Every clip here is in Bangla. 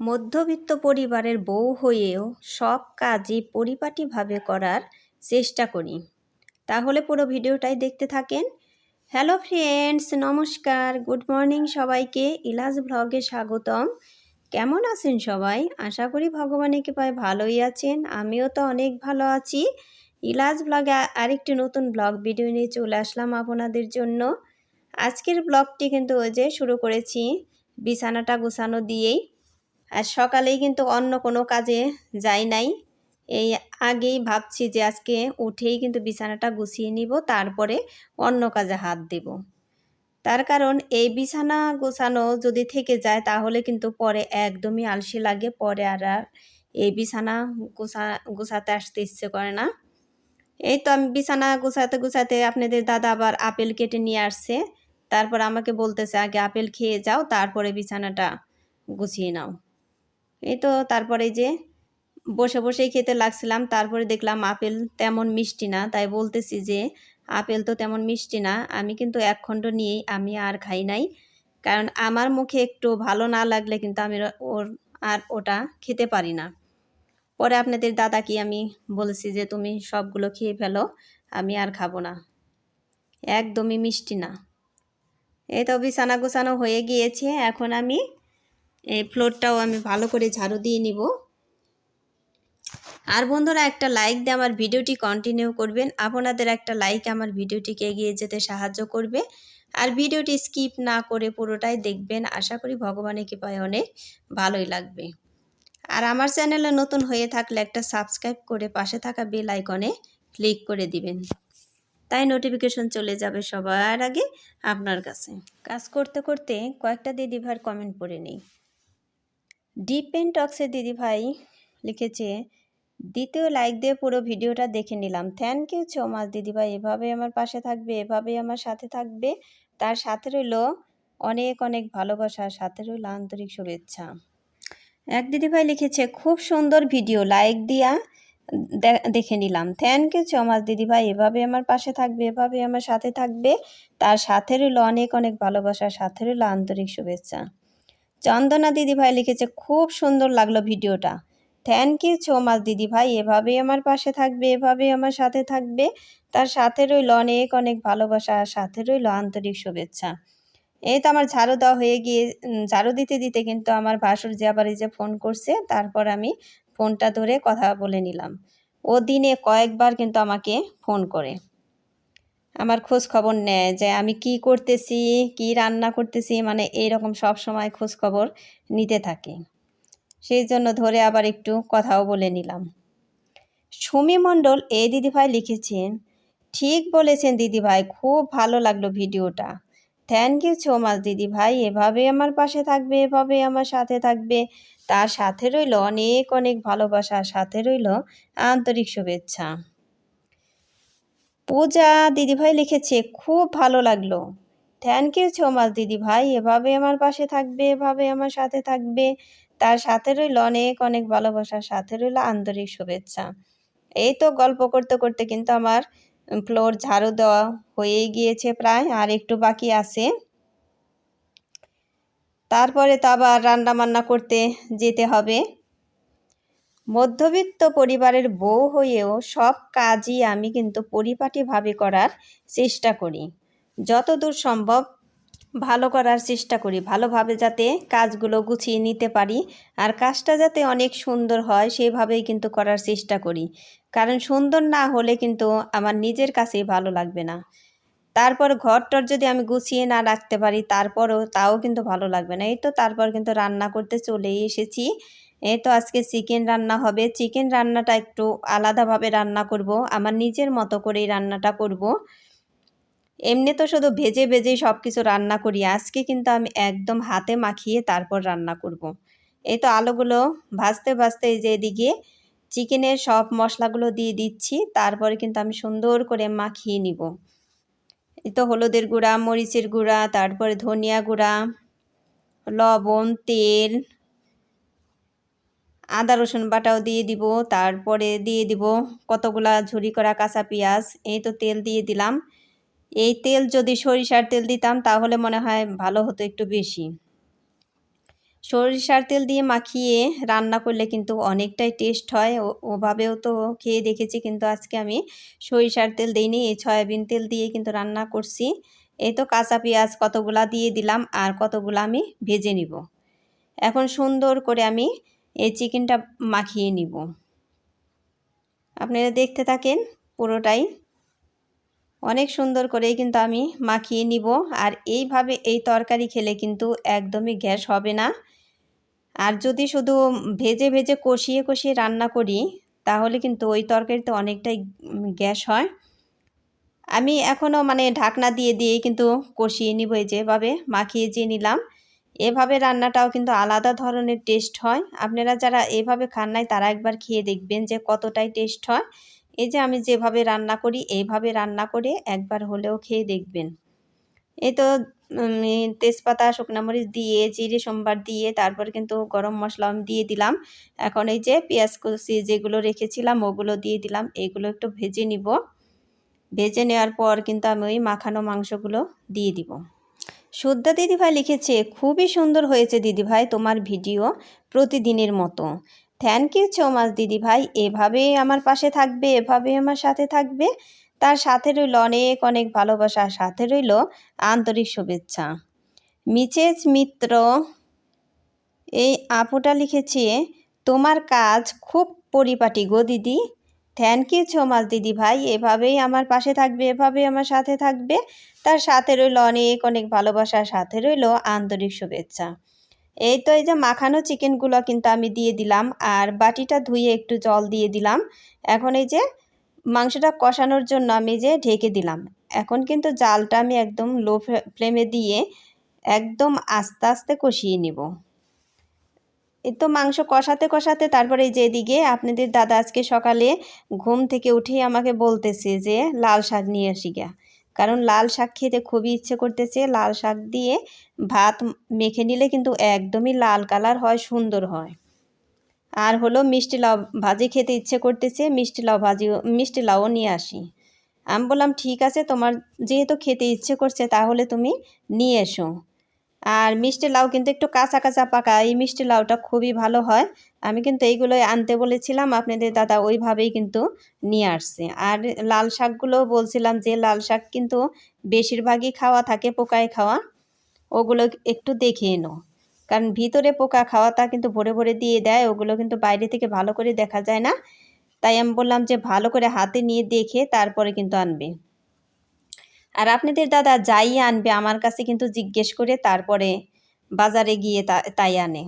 মধ্যবিত্ত পরিবারের বউ হয়েও সব কাজই পরিপাটিভাবে করার চেষ্টা করি। তাহলে পুরো ভিডিওটাই দেখতে থাকেন। হ্যালো ফ্রেন্ডস, নমস্কার। গুড মর্নিং সবাইকে। ইলাজ ব্লগে স্বাগতম। কেমন আছেন সবাই? আশা করি ভগবানের কৃপায় ভালোই আছেন। আমিও তো অনেক ভালো আছি। ইলাজ ব্লগে আরেকটি নতুন ব্লগ ভিডিও নিয়ে চলে আসলাম আপনাদের জন্য। আজকের ব্লগটি কিন্তু ওই যে শুরু করেছি। বিছানাটা গোছানো দিয়েই। আর সকালেই কিন্তু অন্য কোনো কাজে যাই নাই। এই আগেই ভাবছি যে আজকে উঠেই কিন্তু বিছানাটা গুছিয়ে নিব, তারপরে অন্য কাজে হাত দেব। তার কারণ এই বিছানা গোছানো যদি থেকে যায়, তাহলে কিন্তু পরে একদমই আলসি লাগে, পরে আর আর এই বিছানা গোছা, গোছাতে আসতে ইচ্ছে করে না। এই তো আমি বিছানা গোছাতে গোছাতে আপনাদের দাদা আবার আপেল কেটে নিয়ে আসছে। তারপর আমাকে বলতেছে, আগে আপেল খেয়ে যাও, তারপরে বিছানাটা গুছিয়ে নাও। এই তো তারপরে যে বসে বসেই খেতে লাগছিলাম, তারপরে দেখলাম আপেল তেমন মিষ্টি না, তাই বলতেছি যে আপেল তো তেমন মিষ্টি না, আমি কিন্তু এক খণ্ড নিয়েই আমি আর খাই নাই। কারণ আমার মুখে একটু ভালো না লাগলে কিন্তু আমি ওর আর ওটা খেতে পারি না। পরে আপনাদের দাদাকে আমি বলেছি যে তুমি সবগুলো খেয়ে ফেলো, আমি আর খাব না। একদমই মিষ্টি না। এই তো বিছানা গোছানো হয়ে গিয়েছে, এখন আমি ফ্লোরটাও আমি ভালো করে ঝাড়ু দিয়ে নিব। আর বন্ধুরা, একটা লাইক দিয়ে আমার ভিডিওটি কন্টিনিউ করবেন। আপনাদের একটা লাইক আমার ভিডিওটিকে এগিয়ে যেতে সাহায্য করবে। আর ভিডিওটি স্কিপ না করে পুরোটাই দেখবেন। আশা করি ভগবানের কৃপায় অনেক ভালোই লাগবে। আর আমার চ্যানেলে নতুন হয়ে থাকলে একটা সাবস্ক্রাইব করে পাশে থাকা বেল আইকনে ক্লিক করে দিবেন। তাই নোটিফিকেশন চলে যাবে সবার আগে আপনার কাছে। কাজ করতে করতে কয়েকটা দিদিভাইয়ের কমেন্ট পড়ে নিই। ডিপেন টক্সের দিদিভাই লিখেছে, দ্বিতীয় লাইক দিয়ে পুরো ভিডিওটা দেখে নিলাম। থ্যাংক ইউ সো মাচ দিদিভাই এভাবে আমার পাশে থাকবে, এভাবেই আমার সাথে থাকবে। তার সাথে রইল অনেক অনেক ভালোবাসা, সাথে রইল আন্তরিক শুভেচ্ছা। এক দিদিভাই লিখেছে, খুব সুন্দর ভিডিও লাইক দিয়া দেখে নিলাম। থ্যাংক ইউ সো মাচ দিদিভাই এভাবে আমার পাশে থাকবে এভাবে আমার সাথে থাকবে। তার সাথে রইল অনেক অনেক ভালোবাসা, সাথে রইল আন্তরিক শুভেচ্ছা। চন্দনা দিদিভাই লিখেছে, খুব সুন্দর লাগল ভিডিওটা। থ্যাংক ইউ সো মাচ দিদিভাই। এভাবেই আমার পাশে থাকবে, এভাবেই আমার সাথে থাকবে। তার সাথে রইল অনেক অনেক ভালোবাসা, আর সাথে রইল আন্তরিক শুভেচ্ছা। এই তো আমার ঝাড়ু দেওয়া হয়ে গিয়ে ঝাড়ু দিতে দিতে কিন্তু আমার ভাসুর যে আবার যে ফোন করছে, তারপর আমি ফোনটা ধরে কথা বলে নিলাম। ও দিনে কয়েকবার কিন্তু আমাকে ফোন করে। আমার খোঁজ খবর নেয় যে আমি কি করতেছি, কি রান্না করতেছি মানে এইরকম সব সময় খোঁজ খবর নিতে থাকে। সেই জন্য ধরে আবার একটু কথাও বলে নিলাম। সুমি মণ্ডল এই দিদিভাই লিখেছেন। ঠিক বলেছেন দিদিভাই, খুব ভালো লাগল ভিডিওটা। থ্যাংক ইউ সো মাচ দিদিভাই, এভাবে আমার পাশে থাকবে, এভাবে আমার সাথে থাকবে। তার সাথে রইল অনেক অনেক ভালোবাসা, সাথে রইল আন্তরিক শুভেচ্ছা। পূজা দিদিভাই লিখেছে, খুব ভালো লাগল। থ্যাংক ইউ সো মাচ দিদিভাই, এভাবে আমার পাশে থাকবে, এভাবে আমার সাথে থাকবে। তার সাথে রইল অনেক অনেক ভালোবাসা সাথে রইল আন্তরিক শুভেচ্ছা। এই তো গল্প করতে করতে কিন্তু আমার ফ্লোর ঝাড়ু দেওয়া হয়েই গিয়েছে প্রায়, আর একটু বাকি আছে। তারপরে তো আবার রান্না বান্না করতে যেতে হবে। মধ্যবিত্ত পরিবারের বউ হয়েও সব কাজই আমি কিন্তু পরিপাটিভাবে করার চেষ্টা করি। যতদূর সম্ভব ভালো করার চেষ্টা করি, ভালোভাবে যাতে কাজগুলো গুছিয়ে নিতে পারি আর কাজটা যাতে অনেক সুন্দর হয় সেভাবেই কিন্তু করার চেষ্টা করি। কারণ সুন্দর না হলে কিন্তু আমার নিজের কাছেই ভালো লাগবে না। তারপর ঘরটর যদি আমি গুছিয়ে না রাখতে পারি, তারপরও তাও কিন্তু ভালো লাগবে না। এই তো তারপর কিন্তু রান্না করতে চলেই এসেছি। এই তো আজকে চিকেন রান্না হবে। চিকেন রান্নাটা একটু আলাদাভাবে রান্না করব। আমার নিজের মতো করেই রান্নাটা করব। এমনি তো শুধু ভেজে ভেজেই সব কিছু রান্না করি। আজকে কিন্তু আমি একদম হাতে মাখিয়ে তারপর রান্না করব। এই তো আলুগুলো ভাজতে ভাজতে এই যে এদিকে চিকেনের সব মশলাগুলো দিয়ে দিচ্ছি। তারপরে কিন্তু আমি সুন্দর করে মাখিয়ে নিব। এই তো হলুদের গুঁড়া, মরিচের গুঁড়া, তারপরে ধনিয়া গুঁড়া, লবণ, তেল আদা, রসুন বাটাও দিয়ে দিব। তারপরে দিয়ে দিব কতগুলা ঝুরি করা কাঁচা পেঁয়াজ। এই তো তেল দিয়ে দিলাম। এই তেল যদি সরিষার তেল দিতাম তাহলে মনে হয় ভালো হতো একটু বেশি। সরিষার তেল দিয়ে মাখিয়ে রান্না করলে কিন্তু অনেকটাই টেস্ট হয়। ওভাবেও তো খেয়ে দেখেছি কিন্তু আজকে আমি সরিষার তেল দিইনি, এই সয়াবিন তেল দিয়ে কিন্তু রান্না করছি। এই তো কাঁচা পেঁয়াজ কতগুলা দিয়ে দিলাম আর কতগুলো আমি ভেজে নিব। এখন সুন্দর করে আমি এই চিকেনটা মাখিয়ে নিব। আপনারা দেখতে থাকেন পুরোটাই। অনেক সুন্দর করেই কিন্তু আমি মাখিয়ে নিব আর এইভাবে এই তরকারি খেলে কিন্তু একদমই গ্যাস হবে না। আর যদি শুধু ভেজে ভেজে কষিয়ে কষিয়ে রান্না করি, তাহলে কিন্তু ওই তরকারিতে অনেকটাই গ্যাস হয়। আমি এখনও মানে ঢাকনা দিয়ে দিয়েই কিন্তু কষিয়ে নিব এই যেভাবে মাখিয়ে যে নিলাম। এভাবে রান্নাটাও কিন্তু আলাদা ধরনের টেস্ট হয়। আপনারা যারা এভাবে খান নাই, তারা একবার খেয়ে দেখবেন যে কতটাই টেস্ট হয়। এই যে আমি যেভাবে রান্না করি, এইভাবে রান্না করে একবার হলেও খেয়ে দেখবেন। এই তো তেজপাতা, শুকনো মরিচ দিয়ে, জিরে, সোমবার দিয়ে, তারপর কিন্তু গরম মশলা আমি দিয়ে দিলাম। এখন এই যে পেঁয়াজ কুচি যেগুলো রেখেছিলাম, ওগুলো দিয়ে দিলাম। এগুলো একটু ভেজে নিব। ভেজে নেওয়ার পর কিন্তু আমি ওই মাখানো মাংসগুলো দিয়ে দিব। শুদ্ধা দিদিভাই লিখেছে, খুবই সুন্দর হয়েছে দিদিভাই তোমার ভিডিও প্রতিদিনের মতো। থ্যাংক ইউ সো মাচ দিদিভাই। এভাবেই আমার পাশে থাকবে, এভাবেই আমার সাথে থাকবে। তার সাথে রইল অনেক অনেক ভালোবাসা সাথে রইল আন্তরিক শুভেচ্ছা। মিচেজ মিত্র, এই আপুটা লিখেছে, তোমার কাজ খুব পরিপাটি গো দিদি। থ্যাংক ইউ সো দিদি ভাই। এভাবেই আমার পাশে থাকবে, এভাবেই আমার সাথে থাকবে। তার সাথে রইল অনেক অনেক ভালোবাসার সাথে রইল আন্তরিক শুভেচ্ছা। এই তো এই যে মাখানো চিকেনগুলো কিন্তু আমি দিয়ে দিলাম, আর বাটিটা ধুয়ে একটু জল দিয়ে দিলাম। এখন এই যে মাংসটা কষানোর জন্য আমি যে ঢেকে দিলাম। এখন কিন্তু জালটা আমি একদম লো ফ্লেমে দিয়ে একদম আস্তে আস্তে কষিয়ে নিব। তো মাংস কষাতে কষাতে তারপরে এই যে এদিকে আপনাদের দাদা আজকে সকালে ঘুম থেকে উঠেই আমাকে বলতেছে যে লাল শাক নিয়ে আসি গা কারণ লাল শাক খেতে খুবই ইচ্ছে করতেছে। লাল শাক দিয়ে ভাত মেখে নিলে কিন্তু একদমই লাল কালার হয়, সুন্দর হয়। আর হলো মিষ্টি লাউ ভাজি খেতে ইচ্ছে করতেছে, মিষ্টি লাউ ভাজি মিষ্টি লাউও নিয়ে আসি। আমি বললাম, ঠিক আছে, তোমার যেহেতু খেতে ইচ্ছে করছে, তাহলে তুমি নিয়ে এসো। আর মিষ্টি লাউ কিন্তু একটু কাঁচা কাঁচা পাকা, এই মিষ্টি লাউটা খুবই ভালো হয়। আমি কিন্তু এইগুলোই আনতে বলেছিলাম, আপনাদের দাদা ওইভাবেই কিন্তু নিয়ে আসছে। আর লাল শাকগুলো বলছিলাম যে, লাল শাক কিন্তু বেশিরভাগই খাওয়া থাকে, পোকায় খাওয়া। ওগুলো একটু দেখে এনো। কারণ ভিতরে পোকা খাওয়াটা কিন্তু ভরে ভরে দিয়ে দেয়, ওগুলো কিন্তু বাইরে থেকে ভালো করে দেখা যায় না। তাই আমি বললাম যে, ভালো করে হাতে নিয়ে দেখে তারপরে কিন্তু আনবে। আর আপনাদের দাদা যাই আনবে আমার কাছে কিন্তু জিজ্ঞেস করে তারপরে বাজারে গিয়ে তাই আনে।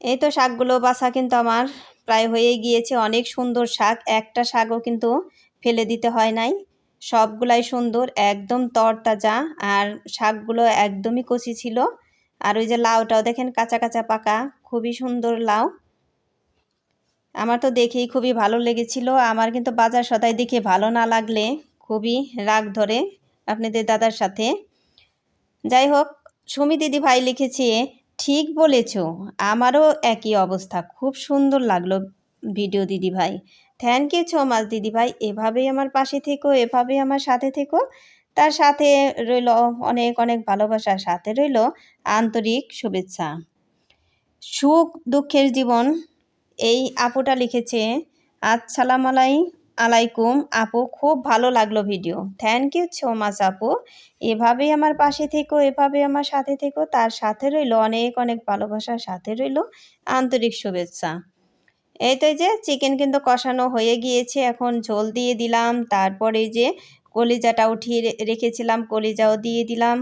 এই তো শাকগুলো বাছা কিন্তু আমার, প্রায় হয়ে গিয়েছে অনেক সুন্দর শাক, একটা শাকও কিন্তু ফেলে দিতে হয় নাই। সবগুলাই সুন্দর, একদম তরতাজা, আর শাকগুলো একদমই কচি ছিল। আর ওই যে লাউটাও দেখেন কাঁচা কাঁচা পাকা, খুবই সুন্দর লাউ। আমার তো দেখেই খুবই ভালো লেগেছিল, আমার কিন্তু বাজার সদাই দেখে ভালো না লাগলে খুবই রাগ ধরে আপনাদের দাদার সাথে। যাই হোক সুমি দিদি ভাই লিখেছে, ঠিক বলেছ, আমারও একই অবস্থা। খুব সুন্দর লাগল ভিডিও দিদি ভাই। থ্যাংক ইউ ছো মাচ দিদি ভাই। এভাবেই আমার পাশে থেকো, এভাবেই আমার সাথে থেকো। তার সাথে রইল অনেক অনেক ভালোবাসার সাথে রইল আন্তরিক শুভেচ্ছা। সুখ দুঃখের জীবন। এই আপুটা লিখেছে আসসালাম আলাই আলাইকুম। আপু, খুব ভালো লাগল video. Thank you so much আপু। এভাবেই আমার পাশে থেকো এভাবে আমার সাথে থেকো। তার সাথে রইল অনেক অনেক ভালোবাসার সাথে রইল আন্তরিক শুভেচ্ছা। এই তো যে চিকেন কিন্তু কষানো হয়ে গিয়েছে। এখন ঝোল দিয়ে দিলাম। তারপরে যে, কলিজাটা উঠিয়ে রেখেছিলাম, কলিজাও দিয়ে দিলাম।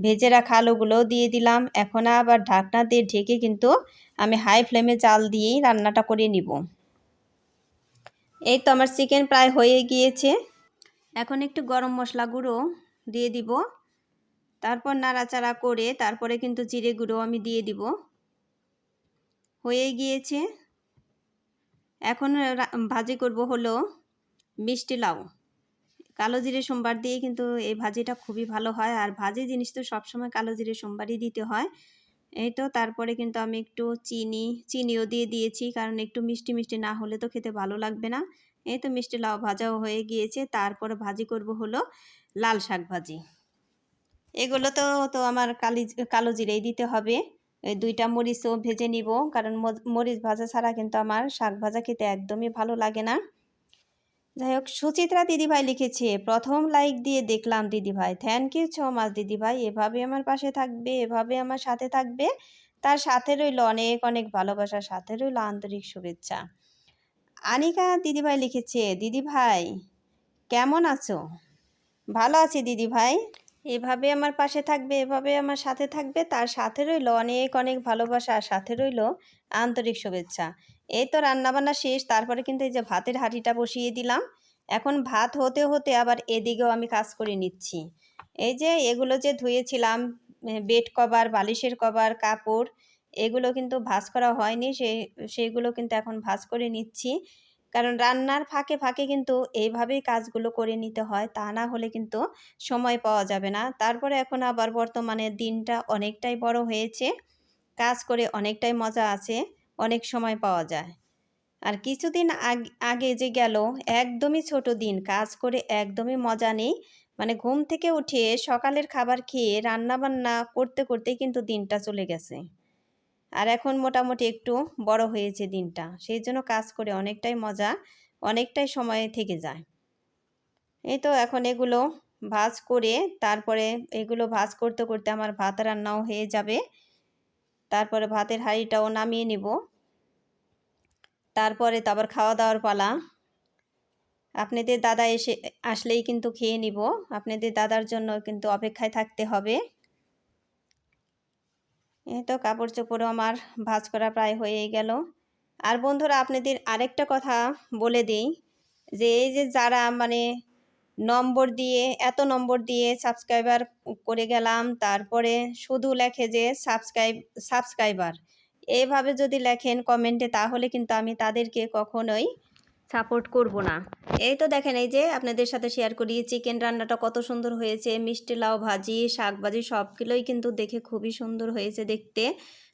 ভেজে রাখা আলুগুলোও দিয়ে দিলাম। এখন আবার ঢাকনা দিয়ে ঢেকে কিন্তু আমি হাই ফ্লেমে চাল দিয়েই রান্নাটা করে নিব। এই তো আমার চিকেন প্রায় হয়ে গিয়েছে। এখন একটু গরম মশলা গুঁড়ো দিয়ে দিব। তারপর নাড়াচাড়া করে তারপরে কিন্তু জিরে গুঁড়ো আমি দিয়ে দিব। হয়ে গিয়েছে। এখন ভাজি করব হলো মিষ্টি লাউ। কালো জিরে সোমবার দিয়ে কিন্তু এই ভাজিটা খুবই ভালো হয়। আর ভাজি জিনিস তো সবসময় কালো জিরে সোমবারই দিতে হয়। এই তো তারপরে কিন্তু আমি একটু চিনি, চিনিও দিয়ে দিয়েছি, কারণ একটু মিষ্টি মিষ্টি না হলে তো খেতে ভালো লাগবে না। এই তো মিষ্টি লাউ ভাজাও হয়ে গিয়েছে, তারপরে ভাজি করব হলো লাল শাক ভাজি। এগুলো তো তো আমার কালি, কালো জিরেই দিতে হবে। এই দুইটা মরিচও ভেজে নিব, কারণ মরিচ ভাজা ছাড়া কিন্তু আমার শাক ভাজা খেতে একদমই ভালো লাগে না। যাই হোক, সুচিত্রা দিদিভাই লিখেছে, প্রথম লাইক দিয়ে দেখলাম দিদিভাই। থ্যাংক ইউ ছ মাস দিদিভাই। এভাবে আমার পাশে থাকবে, এভাবে আমার সাথে থাকবে। তার সাথে রইল অনেক অনেক ভালোবাসার সাথে রইল আন্তরিক শুভেচ্ছা। আনিকা দিদিভাই লিখেছে, দিদিভাই, কেমন আছো? ভালো আছি দিদিভাই। এভাবে আমার পাশে থাকবে, এভাবে আমার সাথে থাকবে। তার সাথে রইল অনেক অনেক ভালোবাসা সাথে রইল আন্তরিক শুভেচ্ছা। এই তো রান্নাবান্না শেষ, তারপরে কিন্তু এই যে ভাতের হাঁড়িটা বসিয়ে দিলাম। এখন ভাত হতে হতে আবার এদিকেও আমি কাজ করে নিচ্ছি। এই যে এগুলো যে ধুয়েছিলাম বেড কভার, বালিশের কভার, কাপড়, এগুলো কিন্তু ভাঁজ করা হয়নি সেই সেইগুলো কিন্তু এখন ভাঁজ করে নিচ্ছি। কারণ রান্নার ফাঁকে ফাঁকে কিন্তু এইভাবেই কাজগুলো করে নিতে হয়, তা না হলে কিন্তু সময় পাওয়া যাবে না। তারপরে এখন আবার বর্তমানে দিনটা অনেকটাই বড় হয়েছে, কাজ করে অনেকটাই মজা আছে। অনেক সময় পাওয়া যায়। আর কিছুদিন আগ- আগে যে গেল, একদমই ছোট দিন, কাজ করে একদমই মজা নেই। মানে ঘুম থেকে উঠে সকালের খাবার খেয়ে রান্না বান্না করতে করতেই কিন্তু দিনটা চলে গেছে। আর এখন মোটামুটি একটু বড় হয়েছে দিনটা, সেই জন্য কাজ করে অনেকটাই মজা, অনেকটাই সময় থেকে যায়। এই তো এখন এগুলো ভাজ করে, তারপরে এগুলো ভাজ করতে করতে আমার ভাত রান্নাও হয়ে যাবে। তারপরে ভাতের হাঁড়িটাও নামিয়ে নিব। তারপরে তো আবার খাওয়া দাওয়ার পালা। আপনাদের দাদা এসে, আসলেই কিন্তু খেয়ে নিব। আপনাদের দাদার জন্য কিন্তু অপেক্ষায় থাকতে হবে। এই তো কাপড় চোপড়ও আমার ভাঁজ করা প্রায় হয়ে গেল। আর বন্ধুরা, আপনাদের আরেকটা কথা বলে দিই যে, এই যে যারা মানে নম্বর দিয়ে, এত নম্বর দিয়ে সাবস্ক্রাইবার করে গেলাম। তারপরে শুধু লেখে যে সাবস্ক্রাইব সাবস্ক্রাইবার এইভাবে যদি লেখেন কমেন্টে তাহলে কিন্তু আমি তাদেরকে কখনোই সাপোর্ট করব না। এই তো দেখেন, এই যে আপনাদের সাথে শেয়ার করি চিকেন রান্নাটা কত সুন্দর হয়েছে। মিষ্টি লাউ ভাজি, শাক ভাজি, সবগুলোই কিন্তু দেখে খুবই সুন্দর হয়েছে দেখতে।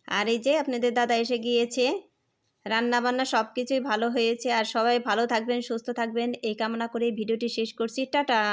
আর এই যে আপনাদের দাদা এসে গিয়েছে। রান্না বান্না সব কিছুই ভালো হয়েছে, আর সবাই ভালো থাকবেন, সুস্থ থাকবেন। এই কামনা করে ভিডিওটি শেষ করছি। টাটা!